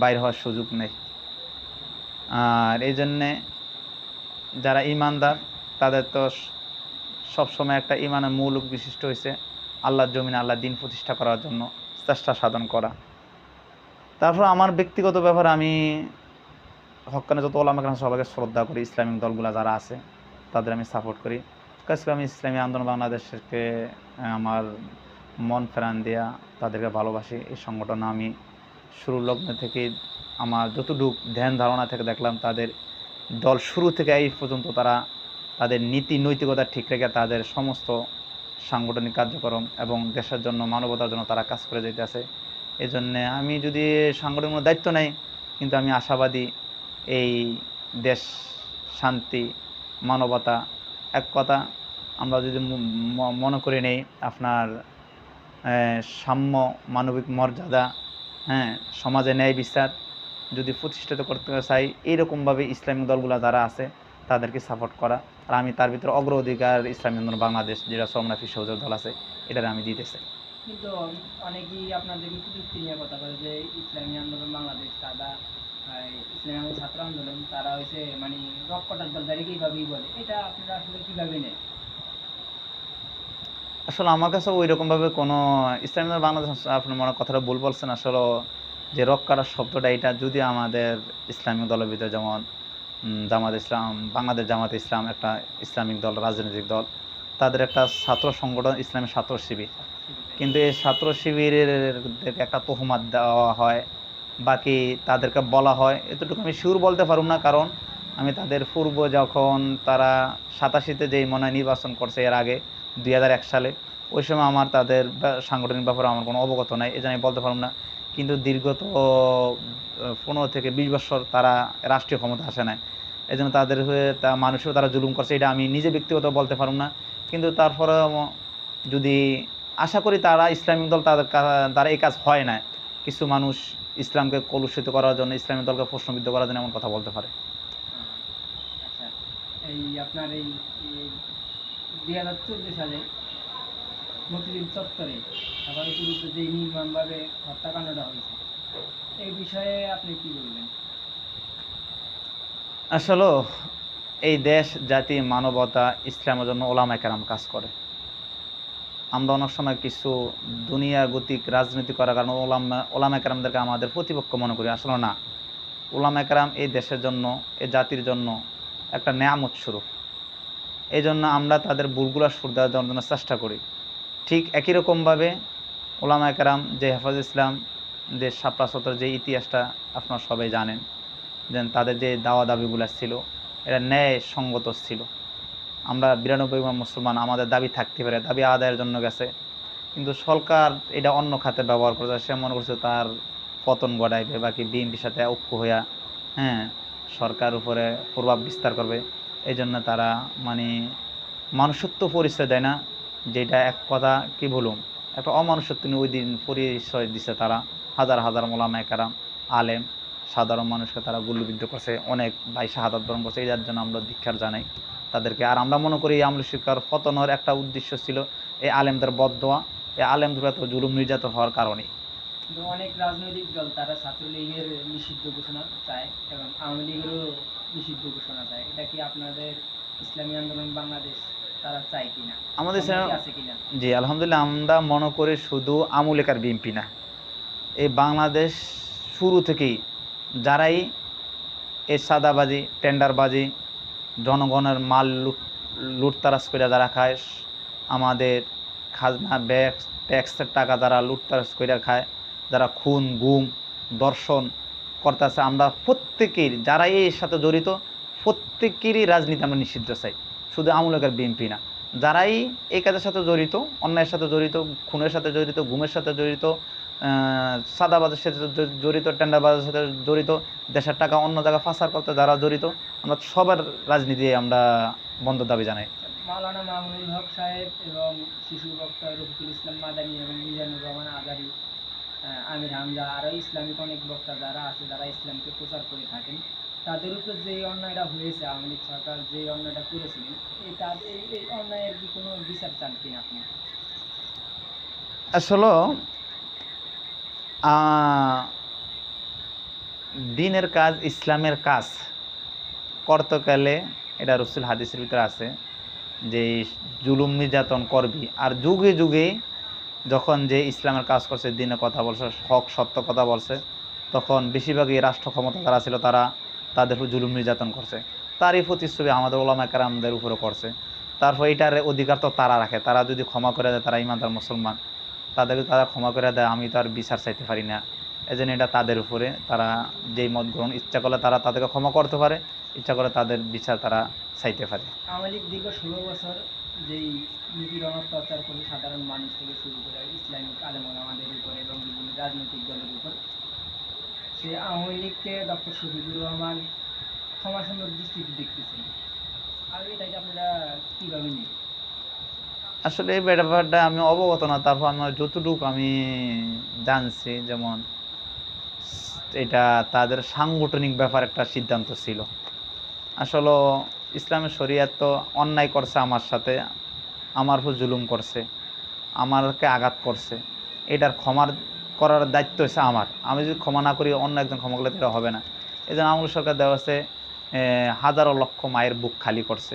বাইর হওয়ার সুযোগ নেই। আর এই জন্যে যারা ইমানদার, তাদের তো সবসময় একটা ইমানের মৌলিক বিশিষ্ট হয়েছে আল্লাহর জমিনে আল্লাহ দিন প্রতিষ্ঠা করার জন্য চেষ্টা সাধন করা। তারপর আমার ব্যক্তিগত ব্যাপারে আমি হকানে যত ওলামা কেরাম সবাইকে শ্রদ্ধা করি, ইসলামিক দলগুলো যারা আছে, তাদের আমি সাপোর্ট করি। কাজ করে আমি ইসলামী আন্দোলন বাংলাদেশকে, আমার মন ফেরান দেয়া তাদেরকে ভালোবাসি। এই সংগঠন আমি শুরু লগ্ন থেকে আমার যতটুকু ধ্যান ধারণা থেকে দেখলাম, তাদের দল শুরু থেকে এই পর্যন্ত তারা তাদের নীতি নৈতিকতা ঠিক রেখে তাদের সমস্ত সাংগঠনিক কার্যক্রম এবং দেশের জন্য মানবতার জন্য তারা কাজ করে যেতেছে এই জন্যে আমি যদি সাংগঠনিক কোনো দায়িত্ব নেই, কিন্তু আমি আশাবাদী এই দেশ শান্তি, মানবতা এক কথা আমরা যদি মনে করে নেই, আপনার সাম্য, মানবিক মর্যাদা হ্যাঁ সমাজে ন্যায় বিচার যদি প্রতিষ্ঠিত করতে চাই, এইরকমভাবে ইসলামিক দলগুলো যারা আছে, তাদেরকে সাপোর্ট করা। আর আমি তার ভিতরে অগ্রাধিকার ইসলামী আন্দোলন বাংলাদেশ, যেটা সোমনাথী সহযোগ দল আছে, এটার আমি দিতে চাই কিন্তু অনেকেই আপনাদেরকে প্রযুক্তি নিয়ে কথা বলে যে, ইসলামী আন্দোলন বাংলাদেশ তারা ইসলামী আন্দোলন, ছাত্র আন্দোলন, তারা হয়েছে মানে রক কটার দল, তাদেরকে এইভাবেই বলে। এটা আপনারা আসলে কীভাবে নেন? আসলে আমার কাছে ওই রকমভাবে কোনো ইসলামী বাংলাদেশ আপনি মনে কথাটা ভুল বলছেন, আসলে যে রক কাটার শব্দটা এটা যদি আমাদের ইসলামিক দলের ভিতরে যেমন জামাত ইসলাম, বাংলাদেশ জামাত ইসলাম একটা ইসলামিক দল, রাজনৈতিক দল, তাদের একটা ছাত্র সংগঠন ইসলামী ছাত্র শিবির। কিন্তু এই ছাত্র শিবিরের একটা তহমাত দেওয়া হয়, বাকি তাদেরকে বলা হয়, এতটুকু আমি শিওর বলতে পারব না, কারণ আমি তাদের পূর্ব যখন তারা সাতাশিতে যেই মনে নির্বাচন করছে এর আগে দুই হাজার এক সালে। ওই সময় আমার তাদের সাংগঠনিক ব্যাপারে আমার কোনো অবগত নাই জন্য আমি বলতে পারব না। কিন্তু দীর্ঘত পনেরো থেকে বিশ বছর তারা রাষ্ট্রীয় ক্ষমতা আসে নাই। এই জন্য তাদের হয়ে তা মানুষও তারা জুলুম করছে, এটা আমি নিজে ব্যক্তিগত বলতে পারব না। কিন্তু তারপরে যদি আশা করি তারা ইসলামিক দল তাদের তারা এই কাজ হয় না কিছু মানুষ ইসলামকে কলুষিত করার জন্য, ইসলামিক দলকে প্রশ্নবিদ্ধ করার জন্য এমন কথা বলতে পারে। আচ্ছা এই আপনার এই দুই হাজার চোদ্দ সালে চত্বরে বিরুদ্ধে যে নির্মমভাবে হত্যাকাণ্ডটা হয়েছে, এই বিষয়ে আপনি কি বলবেন? আসলে এই দেশ, জাতি, মানবতা, ইসলামের জন্য ওলামা কেরাম কাজ করে। আমরা অনেক সময় কিছু দুনিয়া গতিক রাজনীতি করার কারণে ওলামা ওলামা কেরামদেরকে আমাদের প্রতিপক্ষ মনে করি। আসলে না, ওলামা কেরাম এই দেশের জন্য, এই জাতির জন্য একটা নেয়ামত স্বরূপ। এই জন্য আমরা তাদের ভুলগুলো সুর দেওয়ার জন্য চেষ্টা করি। ঠিক একই রকমভাবে ওলামা কেরাম, যে হেফাজ ইসলাম, যে শাপলা সতর যে ইতিহাসটা আপনারা সবাই জানেন, যেন তাদের যে দাওয়া দাবিগুলো ছিল এটা ন্যায় সঙ্গত ছিল। আমরা বিরানব্বই বার মুসলমান, আমাদের দাবি থাকতে পারে, দাবি আদায়ের জন্য গেছে। কিন্তু সরকার এটা অন্য খাতে ব্যবহার করছে, সে মনে করছে তার পতন ঘটাইবে, বাকি বিএনপির সাথে ঐক্য হইয়া হ্যাঁ সরকার উপরে প্রভাব বিস্তার করবে। এই জন্য তারা মানে মানুষত্ব পরিচয় দেয় না, যেটা এক কথা কি বলুম? একটা অমানুষত্ব নিয়ে ওই দিন পরিচয় দিছে তারা। হাজার হাজার মোলামায় কারাম, আলেম, সাধারণ মানুষকে তারা গুলিবিদ্ধ করছে। অনেক ভাই শাহাদাত বরণ করছে এটার জন্য আমরা দীক্ষার জানাই তাদেরকে। আর আমরা মনে করি এই আমল শিক্ষার পতনের একটা উদ্দেশ্য ছিল এই আলেমদের বদ বদোয়া এই আলেমদের এত জুলুম নির্যাতন হওয়ার কারণে। কিন্তু অনেক রাজনৈতিক দল তারা ছাত্রলীগের নিষিদ্ধ ঘোষণা চায় এবং আওয়ামী লীগেরও নিষিদ্ধ ঘোষণা চায় এটা কি আপনাদের ইসলামী আন্দোলন বাংলাদেশ তারা চায় কিনা? আমাদের আছে কিনা? জি আলহামদুলিল্লাহ আমরা মনে করি শুধু আমুলেকার বিএনপি না। এই বাংলাদেশ শুরু থেকেই যারাই এই সাদাবাজি টেন্ডারবাজি জনগণের মাল লুট লুটতারাজ করে যারা খায় আমাদের খাজনা ব্যাগ ট্যাক্সের টাকা যারা লুটতারাজ করে খায় যারা খুন, গুম, দর্শন করতেছে, আমরা প্রত্যেকের যারা এর সাথে জড়িত, প্রত্যেকেরই রাজনীতি আমরা নিষিদ্ধ চাই। শুধু আমুলকের বিএনপি না। যারাই এই কাজের সাথে জড়িত, অন্যায়ের সাথে জড়িত, খুনের সাথে জড়িত, গুমের সাথে জড়িত সাদাবাজের সাথে জড়িত, টেন্ডারবাজের সাথে জড়িত, দেশের টাকা অন্য জায়গায় ফাঁসার করতে যারা জড়িত, আমরা সবার রাজনীতি আমরা বন্ধ দাবি জানাই। মাওলানা মামুনুল হক সাহেব এবং শিশু বক্তা রফিকুল ইসলাম মাদানী এবং মিজানুর রহমান আমির হামজা আরও ইসলামিক অনেক বক্তা যারা আছে, যারা ইসলামকে প্রচার করে থাকেন, তাদের উপর যে অন্যায়টা হয়েছে আওয়ামী লীগ সরকার, যে অন্যায়টা করেছিলেন, এই তাদের, এই- অন্যায়ের কি কোনো বিচার চান কিনা আপনি? আসলে দিনের কাজ, ইসলামের কাজ করতে গেলে এটা রসুল হাদিসের ভিতরে আছে, যে জুলুম নির্যাতন করবি। আর যুগে যুগে যখন যে ইসলামের কাজ করছে, দিনে কথা বলছে, হক, সত্য কথা বলছে, তখন বেশিরভাগই রাষ্ট্র ক্ষমতা যারা ছিল, তারা তাদের জুলুম নির্যাতন করছে। তারই প্রতিচ্ছবি আমাদের ওলামা কারামদের উপরে করছে। তারপর এটার অধিকার তো তারা রাখে। তারা যদি ক্ষমা করে দেয়, তারা ইমানদার মুসলমান। তাদেরকে তারা ক্ষমা করে দেয়, আমি তো আর বিচার চাইতে পারি না। এজন্য এটা তাদের উপরে তারা যেই মত গ্রহণ ইচ্ছা করলে তারা তাদেরকে ক্ষমা করতে পারে, ইচ্ছা করে তাদের বিচার তারা চাইতে পারে। আওয়ামী লীগ দীর্ঘ ষোলো বছর যেই নিপীড়ন অত্যাচার করে সাধারণ মানুষ থেকে শুরু করে ইসলামিক আলেমন আমাদের উপর এবং বিভিন্ন রাজনৈতিক দলের উপর, সে আওয়ামী লীগকে ডক্টর শফিকুর রহমান ক্ষমা দৃষ্টিতে দেখতেছেন। আর এটাকে আপনারা কীভাবে নিন আসলে এই ব্যাপারটা আমি অবগত না, তারপর আমার যতটুকু আমি জানছি, যেমন এটা তাদের সাংগঠনিক ব্যাপার একটা সিদ্ধান্ত ছিল। আসলে ইসলামের শরিয়াত তো অন্যায় করছে আমার সাথে, আমার উপর জুলুম করছে, আমারকে আঘাত করছে। এটার ক্ষমার করার দায়িত্ব হচ্ছে আমার। আমি যদি ক্ষমা না করি, অন্য একজন ক্ষমা করলে তো হবে না। এই জন্য আমল সরকার দেওয়া আছে হাজারো লক্ষ মায়ের বুক খালি করছে।